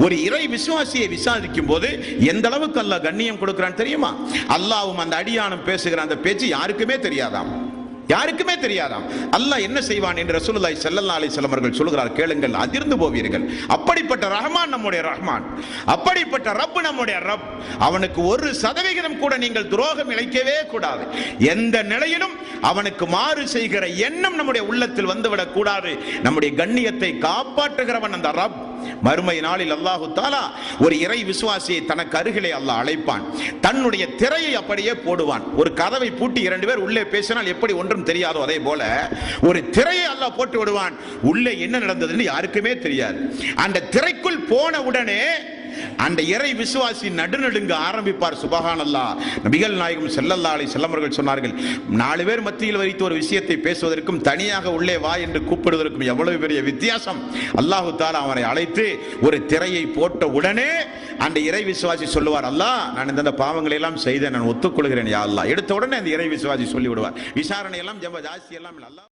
ஒரு இறை விசுவாசியை விசாரிக்கும் போது எந்த அளவுக்கு அல்லாஹ் கண்ணியம் கொடுக்கிறான் தெரியுமா? அல்லாவும் அந்த அடியானம் பேசுகிற அந்த பேச்சு யாருக்குமே தெரியாதாம். யாருக்குமே தெரியாதாம். அல்லாஹ் என்ன செய்வான் என்று ரசூலுல்லாஹி ஸல்லல்லாஹு அலைஹி வஸல்லம் அவர்கள் சொல்கிறார் கேளுங்கள் அதிர்ந்து போவீர்கள். அப்படிப்பட்ட ரஹ்மான் நம்முடைய ரஹ்மான். அப்படிப்பட்ட ரப் நம்முடைய ரப். அவனுக்கு ஒரு சதவிகிதம் கூட நீங்கள் துரோகம் இழைக்கவே கூடாது. எந்த நிலையிலும் அவனுக்கு மாறு செய்கிற எண்ணம் நம்முடைய உள்ளத்தில் வந்துவிடக் கூடாது. நம்முடைய கண்ணியத்தை காப்பாற்றுகிறவன் அந்த ரப். மறுமை நாளில் அல்லாஹு தாலா ஒரு இறை விசுவாசியை தனக்கு அருகிலே அல்லாஹ் அழைப்பான். தன்னுடைய திரையை அப்படியே போடுவான். ஒரு கதவை பூட்டி இரண்டு பேர் உள்ளே பேசினால் எப்படி ஒன்றும் தெரியாதோ அதே போல ஒரு திரையை அல்லாஹ் போட்டு விடுவான். உள்ளே என்ன நடந்ததுன்னு யாருக்குமே தெரியாது. அந்த திரைக்குள் போன உடனே அந்த இறை விசுவாசி நடுநடுங்க ஆரம்பிப்பார் சுபகானல்லா. நபிகள் நாயகம் செல்லல்லா அலை செல்லமர்கள் சொன்னார்கள் நாலு பேர் மத்தியில் வைத்து ஒரு விஷயத்தை பேசுவதற்கும் தனியாக உள்ளே வா என்று கூப்பிடுவதற்கும் எவ்வளவு பெரிய வித்தியாசம். அல்லாஹு தாலா அவரை அழைத்து ஒரு திரையை போட்ட உடனே அந்த இறை விசுவாசி சொல்லுவார் அல்லாஹ் நான் இந்த பாவங்களை எல்லாம் செய்தேன் நான் ஒத்துக்கொள்கிறேன் யா அல்லாஹ். எடுத்த உடனே அந்த இறை விசுவாசி சொல்லிவிடுவார். விசாரணை எல்லாம் ஜம்ப ஜாஸ்தி எல்லாம் இல்ல.